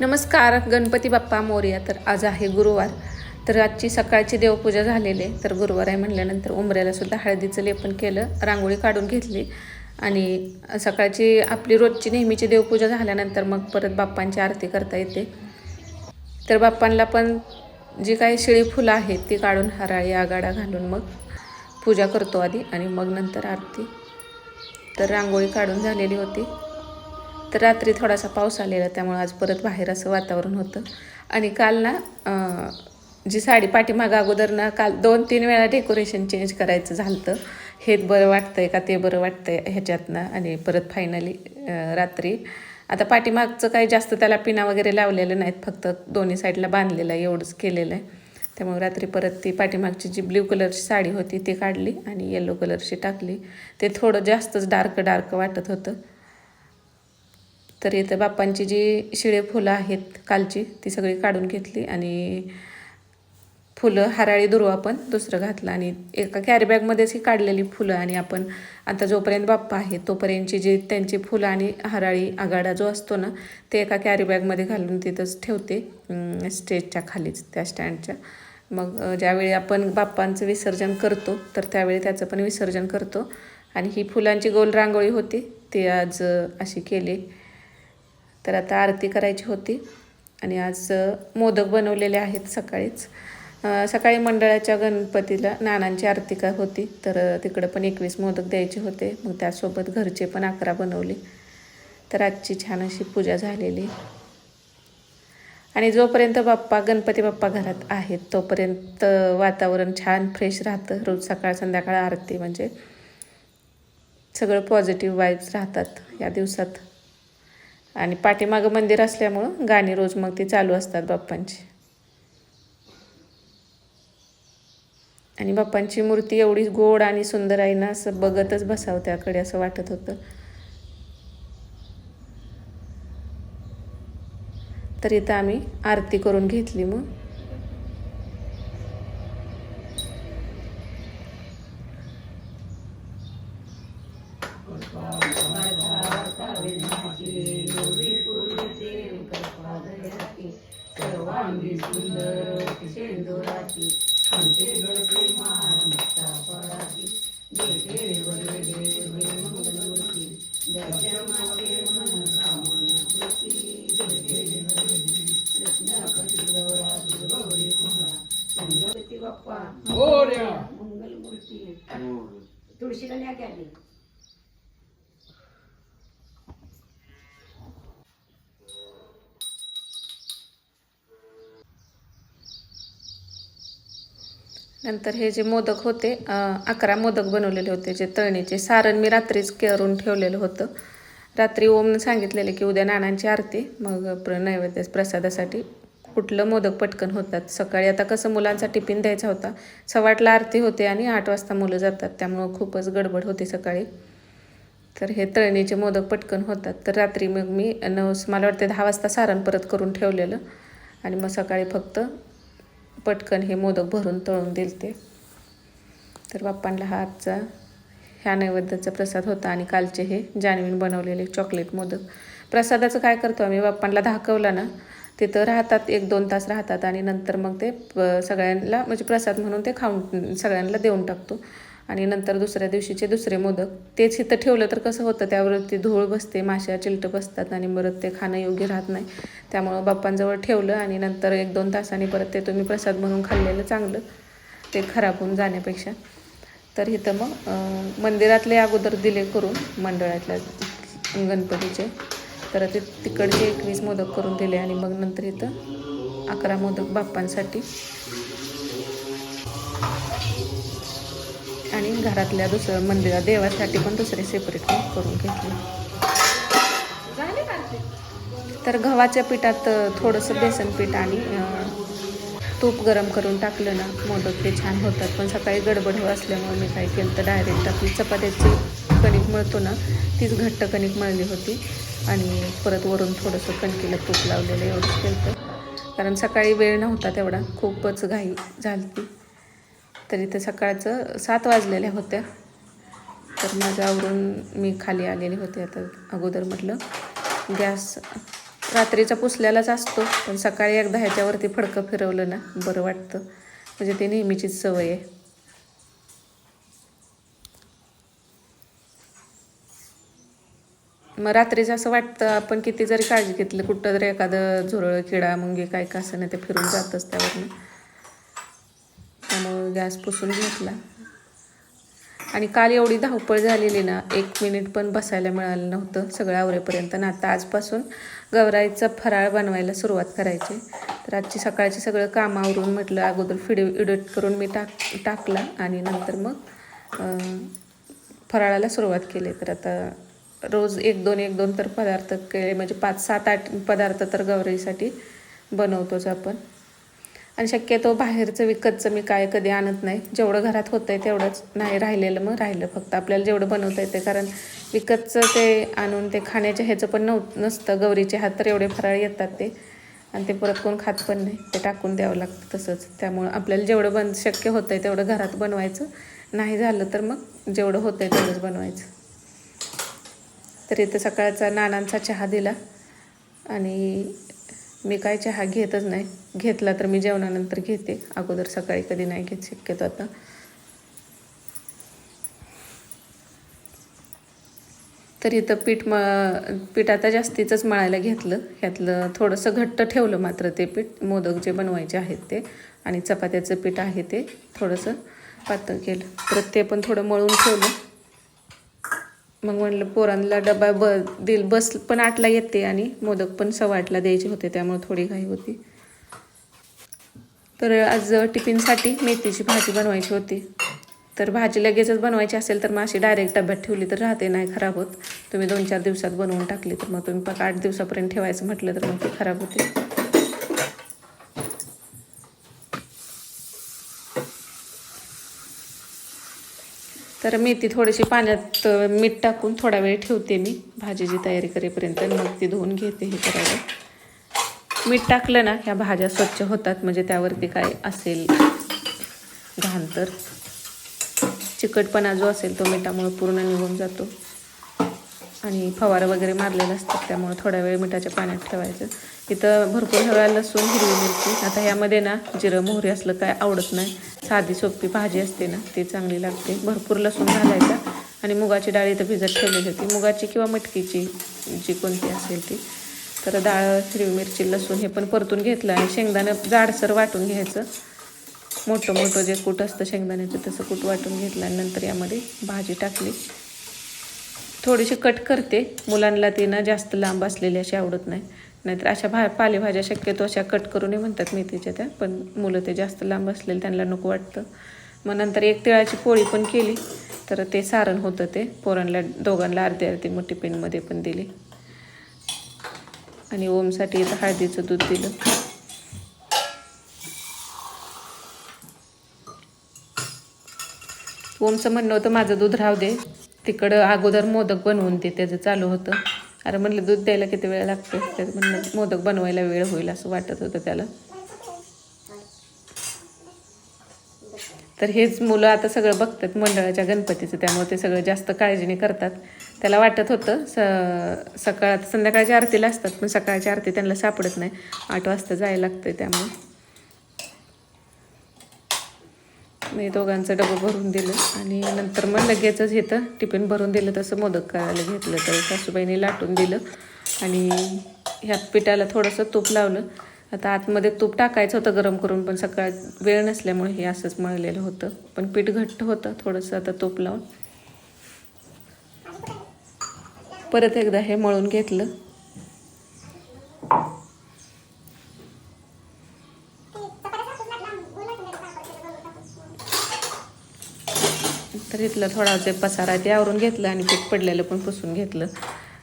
नमस्कार गणपती बाप्पा मोर्या. तर आज आहे गुरुवार. तर आजची सकाळची देवपूजा झालेली आहे. तर गुरुवार आहे म्हणल्यानंतर उमऱ्याला सुद्धा हळदीचं लेपन केलं रांगोळी काढून घेतली. आणि सकाळची आपली रोजची नेहमीची देवपूजा झाल्यानंतर मग परत बाप्पांची आरती करता येते. तर बाप्पांना पण जी काही शिळी फुलं आहेत ती काढून हराळी आगाडा घालून मग पूजा करतो आधी आणि मग नंतर आरती. तर रांगोळी काढून झालेली होती. तर रात्री थोडासा पाऊस आलेला त्यामुळे आज परत बाहेर असं वातावरण होतं. आणि काल ना जी साडी पाठीमागं अगोदर ना काल दोन तीन वेळा डेकोरेशन चेंज करायचं झालं हे बरं वाटतंय का ते बरं वाटतंय ह्याच्यातनं आणि परत फायनली रात्री. आता पाठीमागचं काही जास्त त्याला पिना वगैरे लावलेलं नाहीत फक्त दोन्ही साईडला बांधलेलं आहे एवढंच केलेलं आहे. त्यामुळे रात्री परत ती पाठीमागची जी ब्ल्यू कलरची साडी होती ती काढली आणि येलो कलरची टाकली. ते थोडं जास्तच डार्क डार्क वाटत होतं. तर इथं बाप्पांची जी शिळे फुलं आहेत कालची ती सगळी काढून घेतली आणि फुलं हराळी दुर्वा आपण दुसरं घातलं. आणि एका कॅरीबॅगमध्येच ही काढलेली फुलं आणि आपण आता जोपर्यंत बाप्पा आहे तोपर्यंतची जी त्यांची फुलं आणि हराळी आगाडा जो असतो ना ते एका कॅरीबॅगमध्ये घालून तिथंच ठेवते स्टेजच्या खालीच त्या स्टँडच्या. मग ज्यावेळी आपण बाप्पांचं विसर्जन करतो तर त्यावेळी त्याचं पण विसर्जन करतो. आणि ही फुलांची गोल रांगोळी होती ती आज अशी केली. तर आता आरती करायची होती. आणि आज मोदक बनवलेले आहेत सकाळीच. सकाळी मंडळाच्या गणपतीला नानांची आरती का होती तर तिकडं पण एकवीस मोदक द्यायचे होते. मग त्यासोबत घरचे पण अकरा बनवले. तर आजची छान अशी पूजा झालेली. आणि जोपर्यंत बाप्पा गणपती बाप्पा घरात आहेत तोपर्यंत वातावरण छान फ्रेश राहतं. रोज सकाळ संध्याकाळ आरती म्हणजे सगळं पॉझिटिव्ह वाईब्स राहतात या दिवसात. आणि पाठीमागं मंदिर असल्यामुळं गाणी रोज मग ती चालू असतात बाप्पांची. आणि बाप्पांची मूर्ती एवढी गोड आणि सुंदर आहे ना असं बघतच बसावं त्याकडे असं वाटत होतं. तर इथं आम्ही आरती करून घेतली मग. मोरया नंतर हे जे मोदक होते अकरा मोदक बनवलेले होते जे तळणीचे. सारण मी रात्रीच करून ठेवलेलं होतं. रात्री ओमनं सांगितलेलं की उद्या नानांची आरती मग प्र नैवेद्य प्रसादासाठी कुठलं मोदक पटकन होतात. सकाळी आता कसं मुलांचा टिफिन द्यायचा होता सव्वाटला आरती होते आणि आठ वाजता मुलं जातात त्यामुळं खूपच गडबड होती सकाळी. तर हे तळणीचे मोदक पटकन होतात. तर रात्री मग मी नऊ मला वाटते दहा वाजता सारण परत करून ठेवलेलं. आणि मग सकाळी फक्त पटकन हे मोदक भरून तळून दिलते. तर बाप्पांना हा आजचा ह्या नैवेद्याचा प्रसाद होता आणि कालचे हे जानवीन बनवलेले चॉकलेट मोदक. प्रसादाचं काय करतो आम्ही? बाप्पांना धाकवला ना तिथं राहतात एक दोन तास राहतात आणि नंतर मग ते प- सगळ्यांना म्हणजे प्रसाद म्हणून ते खाऊन सगळ्यांना देऊन टाकतो. आणि नंतर दुसऱ्या दिवशीचे दुसरे मोदक. तेच इथं ठेवलं तर कसं होतं त्यावरती धूळ बसते माश्या चिलटं बसतात आणि परत ते खाणं योग्य राहत नाही. त्यामुळं बाप्पांजवळ ठेवलं आणि नंतर एक दोन तासांनी परत ते तुम्ही प्रसाद म्हणून खाल्लेलं चांगलं. ते खराब होऊन जाण्यापेक्षा. तर इथं मग मंदिरातले अगोदर दिले करून मंडळातल्या गणपतीचे. तर ते तिकडचे एकवीस मोदक करून दिले आणि मग नंतर इथं अकरा मोदक बाप्पांसाठी. आणि घरातल्या दुसरं मंदिरात देवासाठी पण दुसरे सेपरेट करून घेतले. तर गव्हाच्या पिठात थोडंसं बेसन पीठ आणि तूप गरम करून टाकलं ना मोदक ते छान होतात. पण सकाळी गडबड हो असल्यामुळे मी काय केलं तर डायरेक्ट आपली चपात्याची कणिक मळतो ना तीच घट्ट कणिक मळली होती. आणि परत वरून थोडंसं कणकीला तूप लावलेलं एवढंच केलं कारण सकाळी वेळ नव्हता तेवढा खूपच घाई झाली तर इथं सकाळचं सात वाजलेल्या होत्या. तर माझं आवरून मी खाली आलेले होते आता अगोदर म्हटलं. गॅस रात्रीचा पुसल्यालाच असतो पण सकाळी एकदा ह्याच्यावरती फडकं फिरवलं ना बरं वाटतं. म्हणजे ती नेहमीचीच सवय आहे. मग रात्रीचं असं वाटतं आपण किती जरी काळजी घेतली कुठं जरी एखादं झुरळ किडा मुंगी काय का असं नाही ते फिरून जातच त्यावरनं. गॅस पुसून घेतला. आणि काल एवढी धावपळ झालेली ना एक मिनिट पण बसायला मिळालं नव्हतं. सगळं आवरेपर्यंत ना आता आजपासून गवराईचा फराळ बनवायला सुरुवात करायची. तर आजची सकाळची सगळं काम आवरून म्हटलं अगोदर फिडिओ एडिट करून मी टाक टाकला आणि नंतर मग फराळाला सुरुवात केली. तर आता रोज एक दोन एक दोन तर पदार्थ केले. म्हणजे पाच सात आठ पदार्थ तर गौरीसाठी बनवतोच आपण. आणि शक्यतो बाहेरचं विकतचं मी काय कधी आणत नाही. जेवढं घरात होतं आहे तेवढंच नाही राहिलेलं मग राहिलं. फक्त आपल्याला जेवढं बनवता येते कारण विकतचं ते आणून ते खाण्याच्या ह्याचं पण नव नसतं. गौरीचे हात तर एवढे फराळ येतात ते. आणि ते परत कोण खात पण नाही. ते टाकून द्यावं लागतं तसंच. त्यामुळं आपल्याला जेवढं बन शक्य होतं आहे तेवढं घरात बनवायचं. नाही झालं तर मग जेवढं होतं आहे तेवढंच बनवायचं. तर इथं सकाळचा नानांचा चहा दिला. आणि मी काय चहा घेतच नाही. घेतला तर मी जेवणानंतर घेते. अगोदर सकाळी कधी नाही घेत शक्यतो आता. तर इथं पीठ म पीठ आता जास्तीचंच मळायला घेतलं. ह्यातलं थोडंसं घट्ट ठेवलं मात्र ते पीठ. मोदक जे बनवायचे आहेत ते. आणि चपात्याचं पीठ आहे ते. थोडंसं पातळ केलं. परत ते पण थोडं मळून ठेवलं. मग म्हणलं पोरांना डबा ब दिल बस पण आठला येते आणि मोदक पण सव्वा आठला द्यायचे होते त्यामुळे थोडी घाई होती. तर आज टिफिनसाठी मेथीची भाजी बनवायची होती. तर भाजी लगेचच बनवायची असेल तर मग अशी डायरेक्ट डब्यात ठेवली तर राहते नाही खराब होत. तुम्ही दोन चार दिवसात बनवून टाकली तर मग तुम्ही पक आठ दिवसापर्यंत ठेवायचं म्हटलं तर मग ती खराब होते. तर मेथी थोडीशी पाण्यात मीठ टाकून थोडा वेळ ठेवते मी. भाजीची तयारी करेपर्यंत मग ती धुवून घेते हे करायला. मीठ टाकलं ना ह्या भाज्या स्वच्छ होतात म्हणजे त्यावरती काय असेल घाण तर. चिकटपणा जो असेल तो मिठामुळे पूर्ण निघून जातो. आणि फवारं वगैरे मारलेलं असतात त्यामुळे थोडा वेळ मिठाच्या पाण्यात ठेवायचं. इथं भरपूर हव्या लसूण हिरवी मिरची आता ह्यामध्ये ना जिरं मोहरी असलं काय आवडत नाही. साधी सोपी भाजी असते ना ती चांगली लागते. भरपूर लसूण घालायचा आणि मुगाची डाळ इथं भिजत ठेवलेली होती. मुगाची किंवा मटकीची जी कोणती असेल ती. तर डाळ हिरवी मिरची लसूण हे पण परतून घेतलं आणि शेंगदाणं जाडसर वाटून घ्यायचं. मोठं मोठं जे कूट असतं शेंगदाण्याचं तसं कूट वाटून घेतलं आणि नंतर यामध्ये भाजी टाकली. थोडीशी कट करते. मुलांना ती ना जास्त लांब असलेली अशी आवडत नाही. नाहीतर अशा भा पालेभाज्या शक्यतो अशा कट करूनही म्हणतात मेथीच्या त्या पण मुलं ते जास्त लांब असलेले त्यांना नको वाटतं. मग नंतर एक तिळाची पोळी पण केली. तर ते सारण होतं ते. पोरांना दोघांना अर्धी अर्धी मग टिफिनमध्ये पण दिली. आणि ओमसाठी इथं हळदीचं दूध दिलं. ओमचं म्हणणं होतं माझं दूध राहू दे. तिकडं अगोदर मोदक बनवून दे त्याचं चालू होतं. अरे म्हणलं दूध द्यायला किती वेळ लागतो? त्याचं म्हणलं मोदक बनवायला वेळ होईल असं वाटत होतं त्याला. तर हेच मुलं आता सगळं बघतात मंडळाच्या गणपतीचं त्यामुळे ते सगळं जास्त काळजीने करतात. त्याला वाटत होतं स सकाळ संध्याकाळच्या आरतीला असतात पण सकाळच्या आरती त्यांना सापडत नाही. आठ वाजता जायला लागतं त्यामुळे. मी दोघांचं डबं भरून दिलं. आणि नंतर मग लगेचच इथं टिफिन भरून दिलं. तसं मोदक करायला घेतलं तर सासूबाईने लाटून दिलं. आणि ह्या पिठाला थोडंसं तूप लावलं. आता आतमध्ये तूप टाकायचं होतं गरम करून पण सकाळ वेळ नसल्यामुळे हे असंच मळलेलं होतं. पण पीठ घट्ट होतं. थोडंसं आता तूप लावून. परत एकदा हे मळून घेतलं. तर इथलं थोडा ते पसारा ते आवरून घेतलं आणि पीठ पडलेलं पण पुसून घेतलं.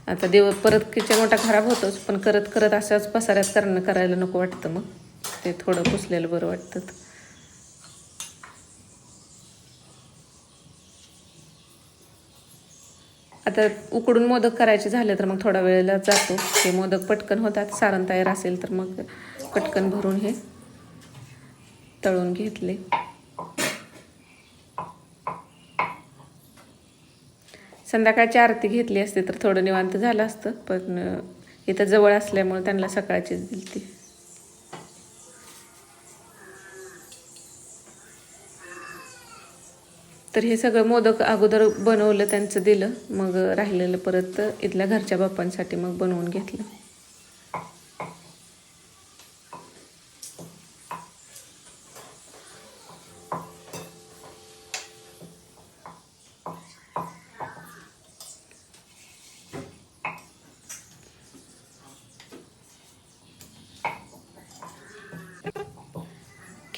आता देव परत किचन मोठा खराब होतोच पण करत करत अशाच पसाऱ्यात करणं करायला नको वाटतं मग. ते थोडं पुसलेलं बरं वाटतं. आता उकडून मोदक करायचे झाले तर मग थोडा वेळेला जातो. हे मोदक पटकन होतात सारण तयार असेल तर मग पटकन भरून हे तळून घेतले. संध्याकाळची आरती घेतली असते तर थोडं निवांत झालं असतं पण इथं जवळ असल्यामुळे त्यांना सकाळचीच दिली ती तर हे सगळं मोदक अगोदर बनवलं त्यांचं दिलं मग राहिलेलं परत इथल्या घरच्या बाप्पांसाठी मग बनवून घेतलं.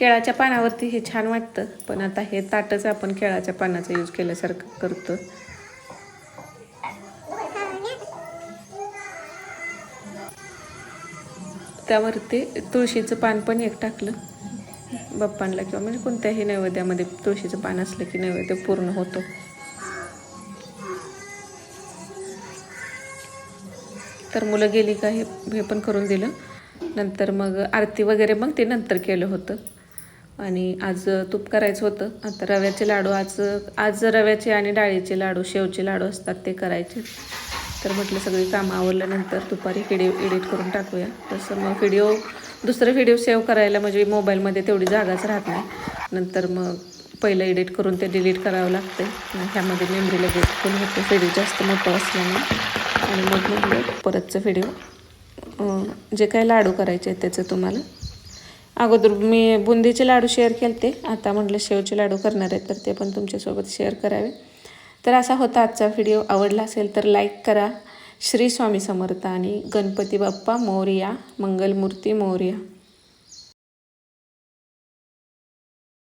केळाच्या पानावरती हे छान वाटतं. पण आता हे ताटच आपण केळाच्या पानाचा यूज केल्यासारखं करतो त्यावरती तुळशीचं पान पण एक टाकलं. बाप्पांना किंवा म्हणजे कोणत्याही नैवेद्यामध्ये तुळशीचं पान असलं की नैवेद्य पूर्ण होतो. तर मुलं गेली का हे हे पण करून दिलं. नंतर मग आरती वगैरे मग ते नंतर केलं होतं. आणि आज तूप करायचं होतं. आता रव्याचे लाडू आज आज रव्याचे आणि डाळीचे लाडू शेवचे लाडू असतात ते करायचे. तर म्हटलं सगळी कामं आवरल्यानंतर दुपारी व्हिडिओ एडिट करून टाकूया. तसं मग व्हिडिओ दुसरं व्हिडिओ सेव्ह करायला म्हणजे मोबाईलमध्ये तेवढी जागाच राहत नाही. नंतर मग पहिलं एडिट करून ते डिलीट करावं लागतं ह्यामध्ये मेमरी लगेच पण होतं. व्हिडिओ जास्त मोठं असल्यामुळे. आणि मग म्हटलं परतचं व्हिडिओ. जे काही लाडू करायचे आहेत त्याचं तुम्हाला अगोदर मी बुंदीचे लाडू शेअर केले ते आता म्हटलं शेवचे लाडू करणार आहे तर ते पण तुमच्यासोबत शेअर करावे. तर असा होता आजचा व्हिडिओ आवडला असेल तर लाईक करा. श्री स्वामी समर्थ आणि गणपती बाप्पा मोरया मंगलमूर्ती मोर्या.